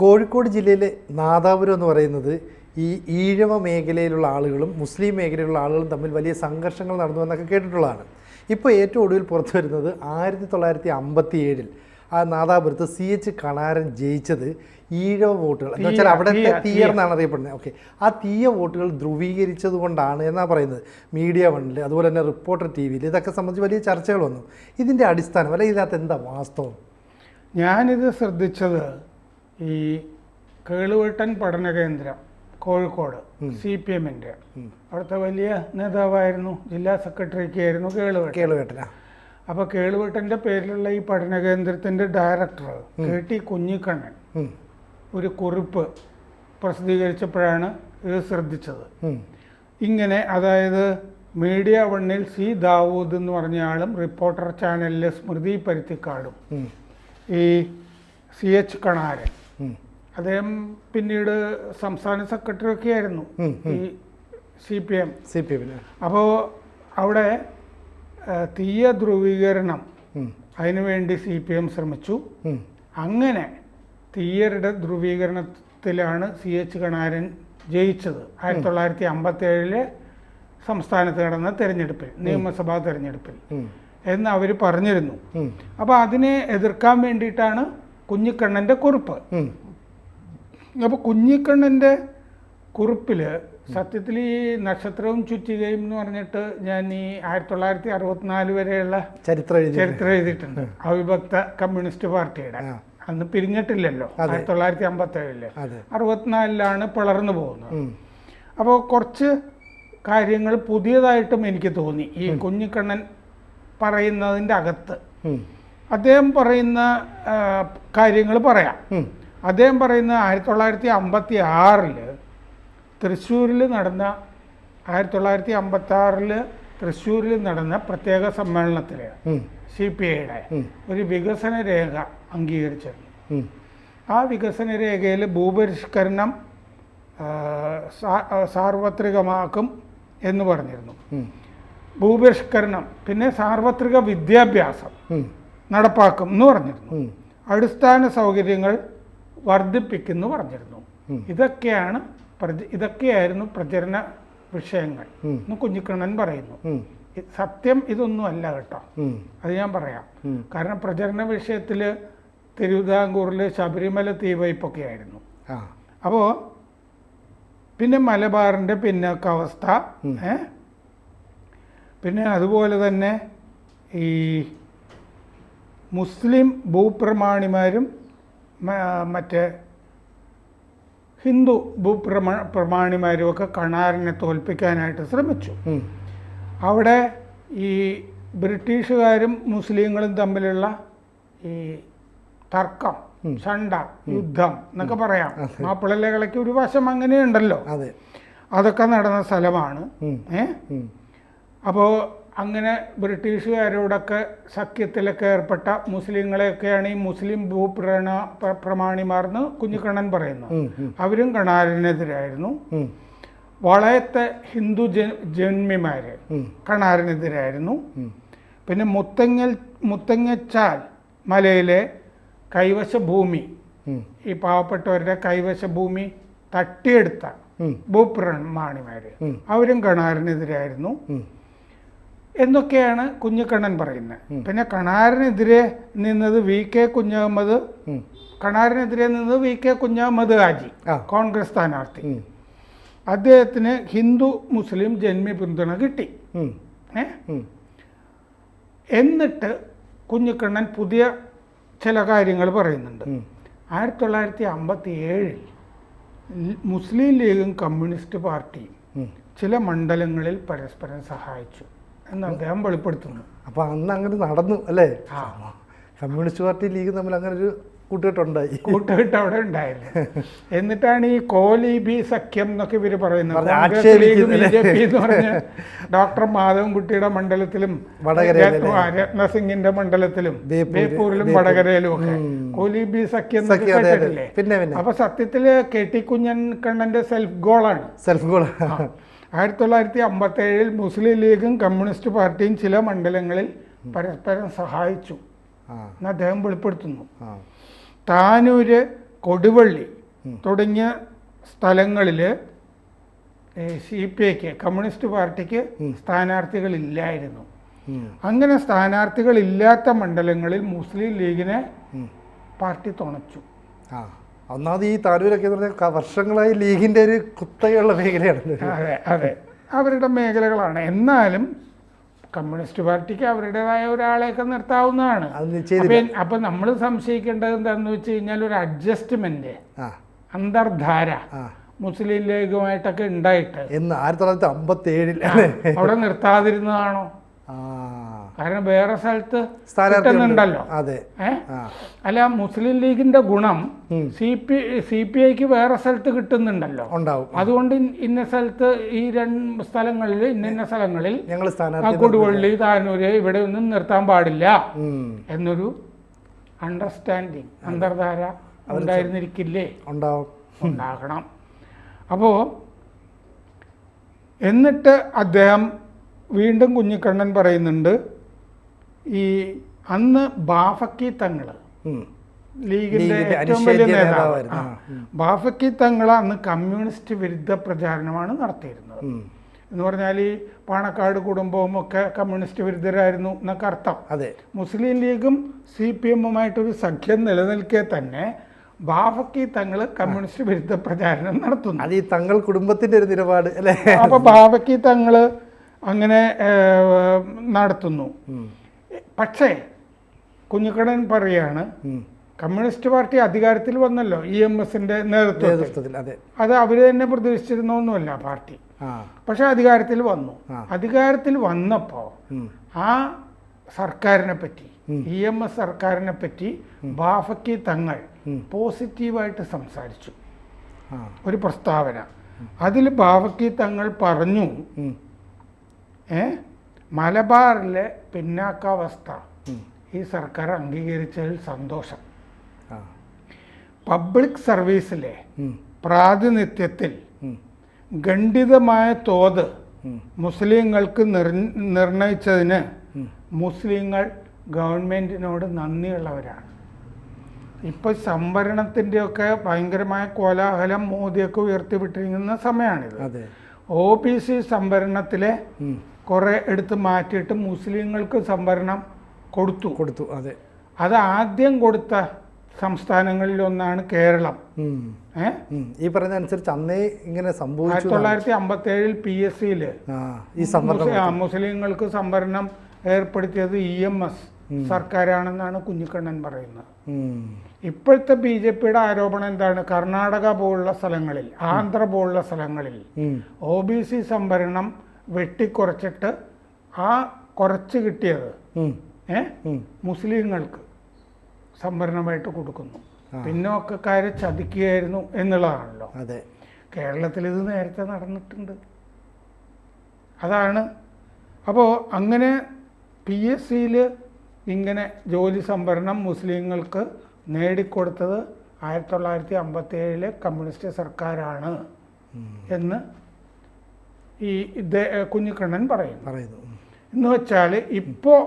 കോഴിക്കോട് ജില്ലയിലെ നാദാപുരം എന്ന് പറയുന്നത് ഈ ഈഴവ മേഖലയിലുള്ള ആളുകളും മുസ്ലിം മേഖലയിലുള്ള ആളുകളും തമ്മിൽ വലിയ സംഘർഷങ്ങൾ നടന്നു എന്നൊക്കെ കേട്ടിട്ടുള്ളതാണ്. ഇപ്പോൾ ഏറ്റവും ഒടുവിൽ പുറത്തു വരുന്നത് ആയിരത്തി തൊള്ളായിരത്തി അമ്പത്തി ഏഴിൽ ആ നാദാപുരത്ത് സി എച്ച് കണാരൻ ജയിച്ചത് ഈഴവ വോട്ടുകൾ. എന്ന് വെച്ചാൽ അവിടെ തീയെന്നാണ് തീയർ എന്നാണ് അറിയപ്പെടുന്നത്. ഓക്കെ. ആ തീയ വോട്ടുകൾ ധ്രുവീകരിച്ചത് കൊണ്ടാണ് എന്നാണ് പറയുന്നത്. മീഡിയ വണ്ണിൽ അതുപോലെ തന്നെ റിപ്പോർട്ടർ ടി വിയിൽ ഇതൊക്കെ സംബന്ധിച്ച് വലിയ ചർച്ചകൾ വന്നു. ഇതിന്റെ അടിസ്ഥാനം അല്ലെങ്കിൽ ഇതിനകത്ത് എന്താ വാസ്തവം? ഞാനിത് ശ്രദ്ധിച്ചത് ഈ കേളുവെട്ടൻ പഠന കേന്ദ്രം കോഴിക്കോട് സി പി എമ്മിന്റെ. അവിടുത്തെ വലിയ നേതാവായിരുന്നു ജില്ലാ സെക്രട്ടറിക്ക് ആയിരുന്നു കേളുവെട്ടൻ. കേളുകേട്ടനാ അപ്പോൾ കേളുവെട്ടന്റെ പേരിലുള്ള ഈ പഠന കേന്ദ്രത്തിന്റെ ഡയറക്ടർ കെ ടി കുഞ്ഞിക്കണ്ണൻ ഒരു കുറിപ്പ് പ്രസിദ്ധീകരിച്ചപ്പോഴാണ് ഇത് ശ്രദ്ധിച്ചത്. ഇങ്ങനെ അതായത് മീഡിയ വണ്ണിൽ സി ദാവൂദ് എന്ന് പറഞ്ഞ ആളും റിപ്പോർട്ടർ ചാനലിലെ സ്മൃതി പരുത്തിക്കാടും ഈ സി എച്ച് കണാരൻ. അദ്ദേഹം പിന്നീട് സംസ്ഥാന സെക്രട്ടറി ഒക്കെ ആയിരുന്നു ഈ C P M. C P എമ്മിന്. അപ്പോൾ അവിടെ തീയ ധ്രുവീകരണം. അതിനുവേണ്ടി സി പി എം ശ്രമിച്ചു. അങ്ങനെ തീയരുടെ ധ്രുവീകരണത്തിലാണ് സി എച്ച് കണാരൻ ജയിച്ചത്. ആയിരത്തി തൊള്ളായിരത്തി അമ്പത്തി ഏഴിലെ സംസ്ഥാനത്ത് നടന്ന തെരഞ്ഞെടുപ്പിൽ നിയമസഭാ തെരഞ്ഞെടുപ്പിൽ. എന്ന് അവർ പറഞ്ഞിരുന്നു. അപ്പോൾ അതിനെ എതിർക്കാൻ വേണ്ടിയിട്ടാണ് കുഞ്ഞിക്കണ്ണന്റെ കുറിപ്പ്. അപ്പോൾ കുഞ്ഞിക്കണ്ണന്റെ കുറിപ്പിൽ സത്യത്തിൽ ഈ നക്ഷത്രവും ചുറ്റികയും എന്ന് പറഞ്ഞിട്ട് ഞാൻ ഈ ആയിരത്തി തൊള്ളായിരത്തി അറുപത്തിനാല് വരെയുള്ള ചരിത്രം ചരിത്രം എഴുതിയിട്ടുണ്ട്. അവിഭക്ത കമ്മ്യൂണിസ്റ്റ് പാർട്ടിയുടെ. അന്ന് പിരിഞ്ഞിട്ടില്ലല്ലോ. ആയിരത്തി തൊള്ളായിരത്തി അമ്പത്തി ഏഴിൽ അതെ. അറുപത്തിനാലിലാണ് പിളർന്നു പോകുന്നത്. അപ്പോൾ കുറച്ച് കാര്യങ്ങൾ പുതിയതായിട്ടും എനിക്ക് തോന്നി. ഈ കുഞ്ഞിക്കണ്ണൻ പറയുന്നതിന്റെ അകത്ത്. അദ്ദേഹം പറയുന്ന കാര്യങ്ങൾ പറയാം. അദ്ദേഹം പറയുന്ന ആയിരത്തി തൊള്ളായിരത്തി അമ്പത്തി ആറിൽ തൃശ്ശൂരിൽ നടന്ന ആയിരത്തി തൊള്ളായിരത്തി അമ്പത്തി ആറിൽ തൃശ്ശൂരിൽ നടന്ന പ്രത്യേക സമ്മേളനത്തിൽ. സി പി ഐയുടെ ഒരു വികസന രേഖ അംഗീകരിച്ചിരുന്നു ആ വികസന രേഖയിൽ ഭൂപരിഷ്കരണം സാർവത്രികമാക്കും എന്ന് പറഞ്ഞിരുന്നു. ഭൂപരിഷ്കരണം പിന്നെ സാർവത്രിക വിദ്യാഭ്യാസം നടപ്പാക്കും എന്ന് പറഞ്ഞിരുന്നു. അടിസ്ഥാന സൗകര്യങ്ങൾ വർദ്ധിപ്പിക്കുന്നു പറഞ്ഞിരുന്നു. ഇതൊക്കെയാണ് ഇതൊക്കെയായിരുന്നു പ്രചരണ വിഷയങ്ങൾ. എന്ന് കുഞ്ഞിക്കണ്ണൻ പറയുന്നു. സത്യം ഇതൊന്നും അല്ല കേട്ടോ. അത് ഞാൻ പറയാം. കാരണം പ്രചരണ വിഷയത്തിൽ തിരുവിതാംകൂറിൽ ശബരിമല തീവയ്പൊക്കെ ആയിരുന്നു. അപ്പോൾ പിന്നെ മലബാറിന്റെ പിന്നോക്കാവസ്ഥ അവസ്ഥ പിന്നെ അതുപോലെ തന്നെ ഈ മുസ്ലിം ഭൂപ്രമാണിമാരും മറ്റേ ഹിന്ദു ഭൂപ്രമാ പ്രമാണിമാരും ഒക്കെ കണാറിനെ തോൽപ്പിക്കാനായിട്ട് ശ്രമിച്ചു. അവിടെ ഈ ബ്രിട്ടീഷുകാരും മുസ്ലിങ്ങളും തമ്മിലുള്ള ഈ തർക്കം ചണ്ട യുദ്ധം എന്നൊക്കെ പറയാം. മാപ്പിളലകളയ്ക്ക് ഒരു വശം അങ്ങനെയുണ്ടല്ലോ. അതെ. അതൊക്കെ നടന്ന സ്ഥലമാണ്. ഏ? അപ്പോ അപ്പോൾ ബ്രിട്ടീഷുകാരോടൊക്കെ സഖ്യത്തിലൊക്കെ ഏർപ്പെട്ട മുസ്ലിങ്ങളെയൊക്കെയാണ് ഈ മുസ്ലിം ഭൂപ്രണ പ്ര- പ്രമാണിമാർന്ന് കുഞ്ഞിക്കണ്ണൻ ഉം. ഉം. അവരും കണാരനെതിരായിരുന്നു വളയത്തെ ഹിന്ദു ജന്മിമാര് കണാരനെതിരായിരുന്നു പിന്നെ മുത്തങ്ങൽ മുത്തങ്ങച്ചാൽ മലയിലെ കൈവശ ഭൂമി ഈ പാവപ്പെട്ടവരുടെ കൈവശ ഭൂമി തട്ടിയെടുത്ത. ഭൂപ്രമാണിമാര് അവരും കണാറിനെതിരായിരുന്നു ഉം. എന്നൊക്കെയാണ് കുഞ്ഞിക്കണ്ണൻ പറയുന്നത്. പിന്നെ കണാറിനെതിരെ നിന്നത് വി കെ കുഞ്ഞഹമ്മദ്. കണാറിനെതിരെ നിന്നത് വി കെ കുഞ്ഞഹമ്മദ് ഹാജി കോൺഗ്രസ് സ്ഥാനാർത്ഥി. അദ്ദേഹത്തിന് ഹിന്ദു മുസ്ലിം ജന്മി പിന്തുണ കിട്ടി. എന്നിട്ട് കുഞ്ഞിക്കണ്ണൻ പുതിയ ചില കാര്യങ്ങൾ പറയുന്നുണ്ട്. ആയിരത്തി തൊള്ളായിരത്തി അമ്പത്തി ഏഴിൽ മുസ്ലിം ലീഗും കമ്മ്യൂണിസ്റ്റ് പാർട്ടിയും ചില മണ്ഡലങ്ങളിൽ പരസ്പരം സഹായിച്ചു. എന്ന് അദ്ദേഹം വെളിപ്പെടുത്തുന്നു. അപ്പൊ അന്ന് അങ്ങനെ നടന്നു അല്ലേ? കമ്മ്യൂണിസ്റ്റ് പാർട്ടി ലീഗ് തമ്മിൽ അങ്ങനെ ഒരു കൂട്ടുകെട്ടുണ്ടായി. കൂട്ടുകെട്ട് അവിടെ ഉണ്ടായില്ലേ. എന്നിട്ടാണ് ഈ കോലി ബി സഖ്യം എന്നൊക്കെ ഇവർ പറയുന്നത്. ഡോക്ടർ മാധവൻകുട്ടിയുടെ മണ്ഡലത്തിലും രത്നസിംഗിന്റെ മണ്ഡലത്തിലും ബേപ്പൂര്, ബേപ്പൂരിലും. വടകരയിലും ഒക്കെ. കോലി ബി സഖ്യം. കേട്ടിട്ടില്ലേ? അപ്പൊ സത്യത്തിൽ കെ ടി കുഞ്ഞൻ കണ്ണന്റെ സെൽഫ് ഗോളാണ് സെൽഫ് ഗോൾ ആയിരത്തി തൊള്ളായിരത്തി അമ്പത്തി ഏഴിൽ മുസ്ലിം ലീഗും കമ്മ്യൂണിസ്റ്റ് പാർട്ടിയും ചില മണ്ഡലങ്ങളിൽ പരസ്പരം സഹായിച്ചു. എന്ന് അദ്ദേഹം വെളിപ്പെടുത്തുന്നു. താനൂര് കൊടുവള്ളി തുടങ്ങിയ സ്ഥലങ്ങളിൽ സി പി ഐക്ക് കമ്മ്യൂണിസ്റ്റ് പാർട്ടിക്ക് സ്ഥാനാർത്ഥികളില്ലായിരുന്നു. ഇല്ലായിരുന്നു അങ്ങനെ സ്ഥാനാർത്ഥികളില്ലാത്ത മണ്ഡലങ്ങളിൽ മുസ്ലിം ലീഗിനെ പാർട്ടി തുണച്ചു. ഒന്നാമത് ഈ താരൂരൊക്കെ എന്ന് പറഞ്ഞാൽ വർഷങ്ങളായി ലീഗിന്റെ ഒരു കുത്തകയുള്ള മേഖലയാണ് അതെ അതെ. അവരുടെ മേഖലകളാണ്. എന്നാലും കമ്മ്യൂണിസ്റ്റ് പാർട്ടിക്ക് അവരുടേതായ ഒരാളെയൊക്കെ നിർത്താവുന്നതാണ്. അപ്പൊ നമ്മൾ സംശയിക്കേണ്ടത് എന്താണെന്ന് വെച്ച് കഴിഞ്ഞാൽ ഒരു അഡ്ജസ്റ്റ്മെന്റ് അന്തർധാര മുസ്ലിം ലീഗുമായിട്ടൊക്കെ ഉണ്ടായിട്ട്. എന്ന് ആയിരത്തി തൊള്ളായിരത്തി അമ്പത്തി ഏഴിൽ അവിടെ നിർത്താതിരുന്നതാണോ? കാരണം വേറെ സ്ഥലത്ത് കിട്ടുന്നുണ്ടല്ലോ. അതെ. അല്ല മുസ്ലിം ലീഗിന്റെ ഗുണം. സി പി സി പി ഐക്ക് വേറെ സ്ഥലത്ത് കിട്ടുന്നുണ്ടല്ലോ. ഉണ്ടാവും. അതുകൊണ്ട് ഇന്ന സ്ഥലത്ത് ഈ രണ്ട് സ്ഥലങ്ങളിൽ ഇന്ന സ്ഥലങ്ങളിൽ കൊടുവള്ളി താനൂര് ഇവിടെ ഒന്നും നിർത്താൻ പാടില്ല എന്നൊരു അണ്ടർസ്റ്റാൻഡിങ് അന്തർധാര ഉണ്ടായിരുന്നിരിക്കില്ലേ? ഉണ്ടാവും. ഉണ്ടാകണം. അപ്പോൾ എന്നിട്ട് അദ്ദേഹം വീണ്ടും കുഞ്ഞിക്കണ്ണൻ പറയുന്നുണ്ട് ഈ അന്ന് ബാഫക്കി തങ്ങൾ ലീഗിന്റെ ഏറ്റവും വലിയ നേതാവ്. ബാഫക്കി തങ്ങൾ അന്ന് കമ്മ്യൂണിസ്റ്റ് വിരുദ്ധ പ്രചാരണമാണ് നടത്തിയിരുന്നത്. എന്ന് പറഞ്ഞാൽ ഈ പാണക്കാട് കുടുംബവും ഒക്കെ കമ്മ്യൂണിസ്റ്റ് വിരുദ്ധരായിരുന്നു എന്നൊക്കെ അർത്ഥം. അതെ. മുസ്ലിം ലീഗും സി പി എമ്മുമായിട്ടൊരു സഖ്യം നിലനിൽക്കെ തന്നെ ബാഫക്കി തങ്ങൾ കമ്മ്യൂണിസ്റ്റ് വിരുദ്ധ പ്രചാരണം നടത്തുന്നു. അത് ഈ തങ്ങൾ കുടുംബത്തിന്റെ ഒരു നിലപാട് അല്ലേ? അപ്പൊ ബാഫക്കി തങ്ങൾ അങ്ങനെ നടത്തുന്നു. പക്ഷേ കുഞ്ഞുക്കടൻ പറയാണ് കമ്മ്യൂണിസ്റ്റ് പാർട്ടി അധികാരത്തിൽ വന്നല്ലോ ഇ എം എസിന്റെ നേതൃത്വത്തിൽ. അതെ. അവർ തന്നെ പ്രതീക്ഷിച്ചിരുന്നൊന്നുമല്ല പാർട്ടി. പക്ഷെ അധികാരത്തിൽ വന്നു. അധികാരത്തിൽ വന്നപ്പോ ആ സർക്കാരിനെ പറ്റി. ഇ എം എസ് സർക്കാരിനെ പറ്റി ബാഫക്കി തങ്ങൾ പോസിറ്റീവായിട്ട് സംസാരിച്ചു. ഒരു പ്രസ്താവന. അതിൽ ബാഫക്കി തങ്ങൾ പറഞ്ഞു മലബാറിലെ പിന്നാക്കാവസ്ഥ. ഈ സർക്കാർ അംഗീകരിച്ചതിൽ സന്തോഷം. പബ്ലിക് സർവീസിലെ പ്രാതിനിധ്യത്തിൽ. ഖണ്ഡിതമായ തോത്. മുസ്ലിങ്ങൾക്ക് നിർ നിർണയിച്ചതിന് മുസ്ലിങ്ങൾ ഗവൺമെന്റിനോട് നന്ദിയുള്ളവരാണ്. ഇപ്പോൾ സംവരണത്തിന്റെയൊക്കെ ഭയങ്കരമായ കോലാഹലം മോദിയൊക്കെ ഉയർത്തിവിട്ടിരിക്കുന്ന സമയമാണിത് ഒ ബി സി സംവരണത്തിലെ. കുറേ എടുത്ത് മാറ്റിയിട്ട് മുസ്ലിങ്ങൾക്ക് സംവരണം കൊടുത്തു. കൊടുത്തു അതെ. അത് ആദ്യം കൊടുത്ത സംസ്ഥാനങ്ങളിൽ ഒന്നാണ് കേരളം ഈ പറഞ്ഞ അനുസരിച്ച് അന്നേ ഇങ്ങനെ സംഭവിച്ചു ആയിരത്തി തൊള്ളായിരത്തി അമ്പത്തി ഏഴിൽ പി എസ് സിയിൽ മുസ്ലിങ്ങൾക്ക് സംവരണം ഏർപ്പെടുത്തിയത് ഇ എം എസ് സർക്കാരാണെന്നാണ് കുഞ്ഞിക്കണ്ണൻ പറയുന്നത്. ഇപ്പോഴത്തെ ബി ജെ പിയുടെ ആരോപണം എന്താണ്? കർണാടക പോലുള്ള സ്ഥലങ്ങളിൽ ആന്ധ്ര പോലുള്ള സ്ഥലങ്ങളിൽ. ഒ ബി സി സംവരണം വെട്ടിക്കുറച്ചിട്ട് ആ കുറച്ച് കിട്ടിയത്. ഏ. മുസ്ലിങ്ങൾക്ക് സംവരണമായിട്ട് കൊടുക്കുന്നു. പിന്നോക്കക്കാരെ ചതിക്കുകയായിരുന്നു എന്നുള്ളതാണല്ലോ. അതെ. കേരളത്തിൽ ഇത് നേരത്തെ നടന്നിട്ടുണ്ട്. അതാണ്. അപ്പോൾ അങ്ങനെ പി എസ് സിയിൽ ഇങ്ങനെ ജോലി സംവരണം മുസ്ലിങ്ങൾക്ക് നേടിക്കൊടുത്തത് ആയിരത്തി തൊള്ളായിരത്തി അമ്പത്തി ഏഴിലെ കമ്മ്യൂണിസ്റ്റ് സർക്കാരാണ് എന്ന് ഈ കുഞ്ഞിക്കണ്ണൻ പറയുന്നു. പറയുന്നു. എന്ന് വെച്ചാൽ ഇപ്പോൾ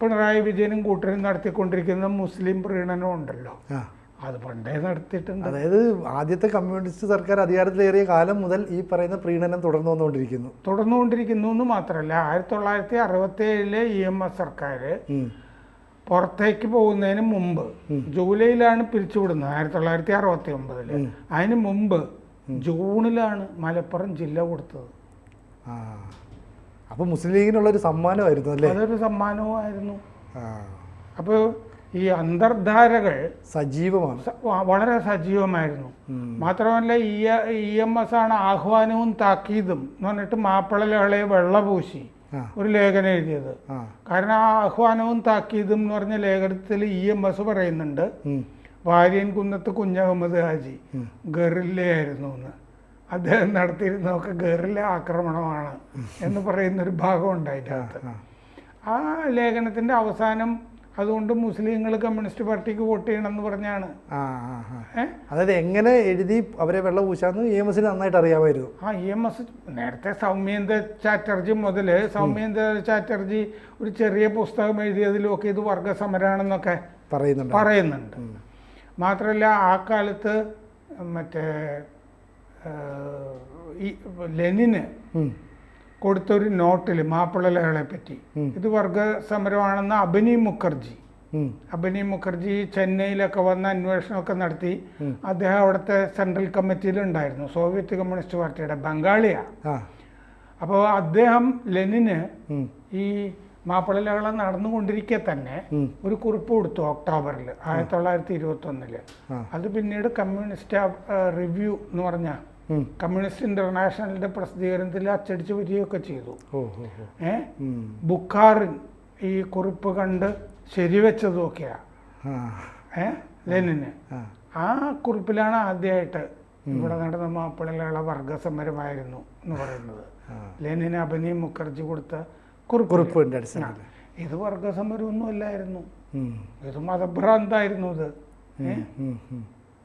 പിണറായി വിജയനും കൂട്ടരും നടത്തിക്കൊണ്ടിരിക്കുന്ന മുസ്ലിം പ്രീണനം ഉണ്ടല്ലോ. അത് പണ്ടേ നടത്തിയിട്ടുണ്ട്. അതായത് ആദ്യത്തെ കമ്മ്യൂണിസ്റ്റ് സർക്കാർ അധികാരത്തിലേറിയ കാലം മുതൽ ഈ പറയുന്ന പ്രീണനം തുടർന്നു വന്നുകൊണ്ടിരിക്കുന്നു. തുടർന്നുകൊണ്ടിരിക്കുന്നു എന്ന് മാത്രമല്ല ആയിരത്തി തൊള്ളായിരത്തി അറുപത്തി ഏഴിലെ ഇ എം എസ് സർക്കാർ. പുറത്തേക്ക് പോകുന്നതിന് മുമ്പ് ജൂലൈയിലാണ് പിരിച്ചുവിടുന്നത് ആയിരത്തി തൊള്ളായിരത്തി അറുപത്തി ഒമ്പതിൽ അതിന് മുമ്പ് ജൂണിലാണ് മലപ്പുറം ജില്ല കൊടുത്തത്. ആ. അപ്പോൾ മുസ്ലിം ലീഗിനുള്ളൊരു സമ്മാനമായിരുന്നു അല്ലേ? അതൊരു സമ്മാനവുമായിരുന്നു. അപ്പോൾ ഈ അന്തർധാരകൾ സജീവമാണ്. വളരെ സജീവമായിരുന്നു. മാത്രമല്ല ഇ ഇ എം എസ് ആണ് ആഹ്വാനവും താക്കീതും എന്ന് പറഞ്ഞിട്ട് മാപ്പിളകളെ വെള്ളപൂശി ഒരു ലേഖനം എഴുതിയത്. കാരണം ആ ആഹ്വാനവും താക്കീതും എന്ന് പറഞ്ഞ ലേഖനത്തിൽ ഇ എം എസ് പറയുന്നുണ്ട്. വാര്യൻ കുന്നത്ത് കുഞ്ഞഹമ്മദ് ഹാജി. ഗറില്ലയായിരുന്നു എന്ന്. അദ്ദേഹം നടത്തിയിരുന്നതൊക്കെ ഗറില്ല ആക്രമണമാണ് എന്ന് പറയുന്നൊരു ഭാഗം ഉണ്ടായിട്ടാണ് ആ. ആ. ലേഖനത്തിന്റെ അവസാനം അതുകൊണ്ട് മുസ്ലിങ്ങൾ കമ്മ്യൂണിസ്റ്റ് പാർട്ടിക്ക് വോട്ട് ചെയ്യണം എന്ന് പറഞ്ഞാണ് അതായത് എങ്ങനെ എഴുതി അവരെ വെള്ളം പൂശാന്ന് ഇ എം എസിന് നന്നായിട്ട് അറിയാമായിരുന്നു. ആ ഇ എം എസ് നേരത്തെ സൗമ്യേന്ദ്ര ചാറ്റർജി മുതൽ സൗമ്യേന്ദ്ര ചാറ്റർജി ഒരു ചെറിയ പുസ്തകം എഴുതിയതിലൊക്കെ ഇത് വർഗസമരാണെന്നൊക്കെ പറയുന്നുണ്ട്. പറയുന്നുണ്ട്. മാത്രമല്ല ആ കാലത്ത് മറ്റേ ഈ ലെനിന്. കൊടുത്തൊരു നോട്ടിൽ മാപ്പിളലകളെ പറ്റി ഇത് വർഗ സമരമാണെന്ന് അഭിനി മുഖർജി. അഭിനി മുഖർജി ചെന്നൈയിലൊക്കെ വന്ന് അന്വേഷണമൊക്കെ നടത്തി. അദ്ദേഹം അവിടുത്തെ സെൻട്രൽ കമ്മിറ്റിയിലുണ്ടായിരുന്നു. സോവിയറ്റ് കമ്മ്യൂണിസ്റ്റ് പാർട്ടിയുടെ ബംഗാളിയാണ് അപ്പോൾ അദ്ദേഹം ലെനിന്. ഈ മാപ്പിളലകള നടന്നുകൊണ്ടിരിക്കെ തന്നെ ഒരു കുറിപ്പ് കൊടുത്തു ഒക്ടോബറിൽ ആയിരത്തി തൊള്ളായിരത്തി ഇരുപത്തി ഒന്നിൽ. അത് പിന്നീട് കമ്മ്യൂണിസ്റ്റ് റിവ്യൂ എന്ന് പറഞ്ഞ. കമ്മ്യൂണിസ്റ്റ് ഇന്റർനാഷണലിന്റെ പ്രസിദ്ധീകരണത്തിൽ അച്ചടിച്ച് വരികയൊക്കെ ചെയ്തു. ഏ. ബുക്കാറിൻ ഈ കുറിപ്പ് കണ്ട് ശരിവെച്ചതൊക്കെയാ. ആ. ഏ? ലെനിന്. ആ. കുറിപ്പിലാണ് ആദ്യമായിട്ട് ഇവിടെ നടന്ന മാപ്പിളയിലുള്ള വർഗസമരമായിരുന്നു എന്ന് പറയുന്നത്. ലെനിന് അബനി മുഖർജി കൊടുത്ത കുറിപ്പ്. ഇത് വർഗസമരമൊന്നും അല്ലായിരുന്നു. ഇത് മതഭ്രാന്തായിരുന്നു ഇത്. ഏ?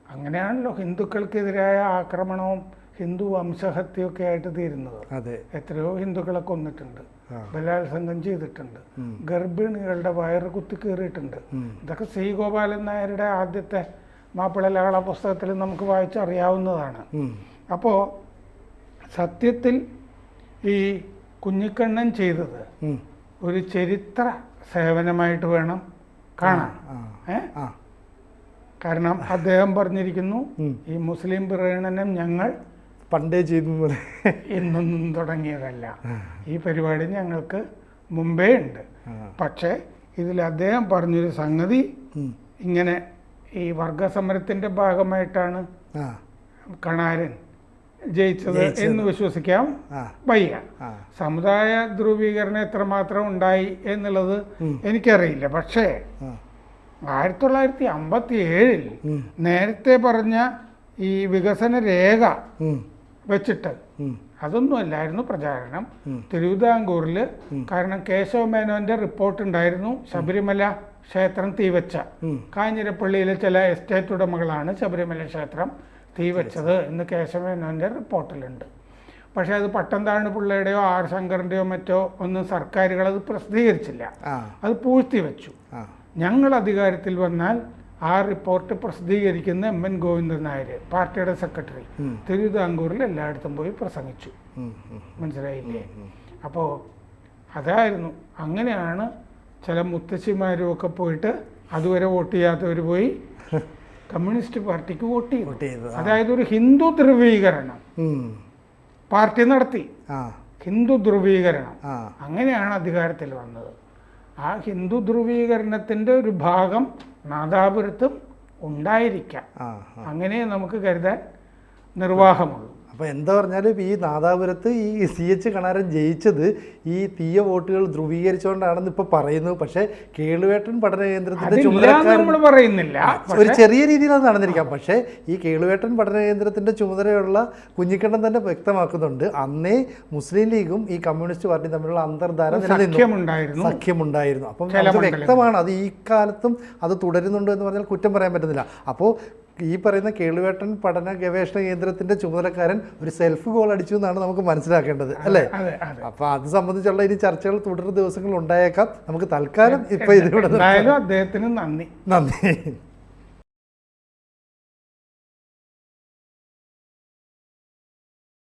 അങ്ങനെയാണല്ലോ ഹിന്ദുക്കൾക്കെതിരായ ആക്രമണവും ഹിന്ദു വംശഹത്യയൊക്കെ ആയിട്ട് തീരുന്നത്. അതെ. എത്രയോ ഹിന്ദുക്കളെ കൊന്നിട്ടുണ്ട്. ബലാത്സംഗം ചെയ്തിട്ടുണ്ട്. ഗർഭിണികളുടെ വയറ് കുത്തി കീറിയിട്ടുണ്ട് ഇതൊക്കെ ശ്രീ ഗോപാലൻ നായരുടെ ആദ്യത്തെ മാപ്പിള ലഹള പുസ്തകത്തിൽ നമുക്ക് വായിച്ചറിയാവുന്നതാണ്. അപ്പോൾ സത്യത്തിൽ ഈ കുഞ്ഞിക്കണ്ണൻ ചെയ്തത് ഒരു ചരിത്ര സേവനമായിട്ട് വേണം കാണാൻ. ഏഹ് കാരണം അദ്ദേഹം പറഞ്ഞിരിക്കുന്നു ഈ മുസ്ലിം പ്രീണനം ഞങ്ങൾ പണ്ടേ ചെയ്തു എന്നൊന്നും ഇന്നൊന്നും തുടങ്ങിയതല്ല. ഈ പരിപാടി ഞങ്ങൾക്ക് മുമ്പേ ഉണ്ട്. പക്ഷേ ഇതിൽ അദ്ദേഹം പറഞ്ഞൊരു സംഗതി ഇങ്ങനെ ഈ വർഗസമരത്തിന്റെ ഭാഗമായിട്ടാണ് കണാരൻ ജയിച്ചത്. എന്ന് വിശ്വസിക്കാം. വയ്യ. സമുദായ ധ്രുവീകരണം എത്രമാത്രം ഉണ്ടായി എന്നുള്ളത് എനിക്കറിയില്ല. പക്ഷേ ആയിരത്തി തൊള്ളായിരത്തി അമ്പത്തി ഏഴിൽ നേരത്തെ പറഞ്ഞ ഈ വികസന രേഖ. വെച്ചിട്ട്. അതൊന്നുമല്ലായിരുന്നു പ്രചാരണം. തിരുവിതാംകൂറിൽ കാരണം കേശവ മേനോന്റെ റിപ്പോർട്ട് ഉണ്ടായിരുന്നു. ശബരിമല ക്ഷേത്രം തീവച്ച. കാഞ്ഞിരപ്പള്ളിയിലെ ചില എസ്റ്റേറ്റ് ഉടമകളാണ് ശബരിമല ക്ഷേത്രം തീവച്ചത് എന്ന് കേശവമേനോന്റെ റിപ്പോർട്ടിലുണ്ട് പക്ഷെ അത് പട്ടംതാഴ് പിള്ളയുടെയോ ആർ ശങ്കറിന്റെയോ മറ്റോ ഒന്നും സർക്കാരുകൾ അത് പ്രസിദ്ധീകരിച്ചില്ല. അത് പൂഴ്ത്തി വെച്ചു ഞങ്ങൾ അധികാരത്തിൽ വന്നാൽ ആ റിപ്പോർട്ട് പ്രസിദ്ധീകരിക്കുന്ന എം എൻ ഗോവിന്ദൻ നായർ പാർട്ടിയുടെ സെക്രട്ടറി. തിരുവിതാംകൂറിൽ എല്ലായിടത്തും പോയി പ്രസംഗിച്ചു. മനസ്സിലായില്ലേ? അപ്പോൾ അതായിരുന്നു. അങ്ങനെയാണ് ചില മുത്തശ്ശിമാരും ഒക്കെ പോയിട്ട് അതുവരെ വോട്ട് ചെയ്യാത്തവർ പോയി കമ്മ്യൂണിസ്റ്റ് പാർട്ടിക്ക് വോട്ട് ചെയ്തു. അതായത് ഒരു ഹിന്ദു ധ്രുവീകരണം പാർട്ടി നടത്തി. ഹിന്ദു ധ്രുവീകരണം. അങ്ങനെയാണ് അധികാരത്തിൽ വന്നത്. ആ ഹിന്ദു ധ്രുവീകരണത്തിന്റെ ഒരു ഭാഗം നാദാപുരത്തും ഉണ്ടായിരിക്കാം. അങ്ങനെ നമുക്ക് കരുതാൻ നിർവാഹമുള്ളൂ അപ്പോൾ എന്താ പറഞ്ഞാലും ഈ നാദാപുരത്ത് ഈ സി എച്ച് കണാരൻ ജയിച്ചത് ഈ തീയ വോട്ടുകൾ ധ്രുവീകരിച്ചുകൊണ്ടാണെന്ന് ഇപ്പോൾ പറയുന്നു. പക്ഷേ കേളുവേട്ടൻ പഠന കേന്ദ്രത്തിന്റെ ചുമതല പറയുന്നില്ല. ഒരു ചെറിയ രീതിയിൽ അത് നടന്നിരിക്കാം. പക്ഷേ ഈ കേളുവേട്ടൻ പഠന കേന്ദ്രത്തിന്റെ ചുമതലയുള്ള കുഞ്ഞിക്കണ്ണൻ തന്നെ വ്യക്തമാക്കുന്നുണ്ട്. അന്നേ മുസ്ലിം ലീഗും ഈ കമ്മ്യൂണിസ്റ്റ് പാർട്ടിയും തമ്മിലുള്ള അന്തർധാര നിലനിന്നു. സഖ്യമുണ്ടായിരുന്നു. അപ്പം. വ്യക്തമാണ്. അത് ഈ കാലത്തും അത് തുടരുന്നുണ്ടോ എന്ന് പറഞ്ഞാൽ കുറ്റം പറയാൻ പറ്റുന്നില്ല. അപ്പോൾ ഈ പറയുന്ന കേളുവേട്ടൻ പഠന ഗവേഷണ കേന്ദ്രത്തിന്റെ ചുമതലക്കാരൻ ഒരു സെൽഫ് ഗോൾ അടിച്ചു എന്നാണ് നമുക്ക് മനസ്സിലാക്കേണ്ടത് അല്ലേ? അപ്പൊ അത് സംബന്ധിച്ചുള്ള ഇനി ചർച്ചകൾ തുടർ ദിവസങ്ങൾ ഉണ്ടായേക്കാം. നമുക്ക് തൽക്കാലം ഇപ്പൊ ഇതിലൂടെ അദ്ദേഹത്തിന് നന്ദി. നന്ദി.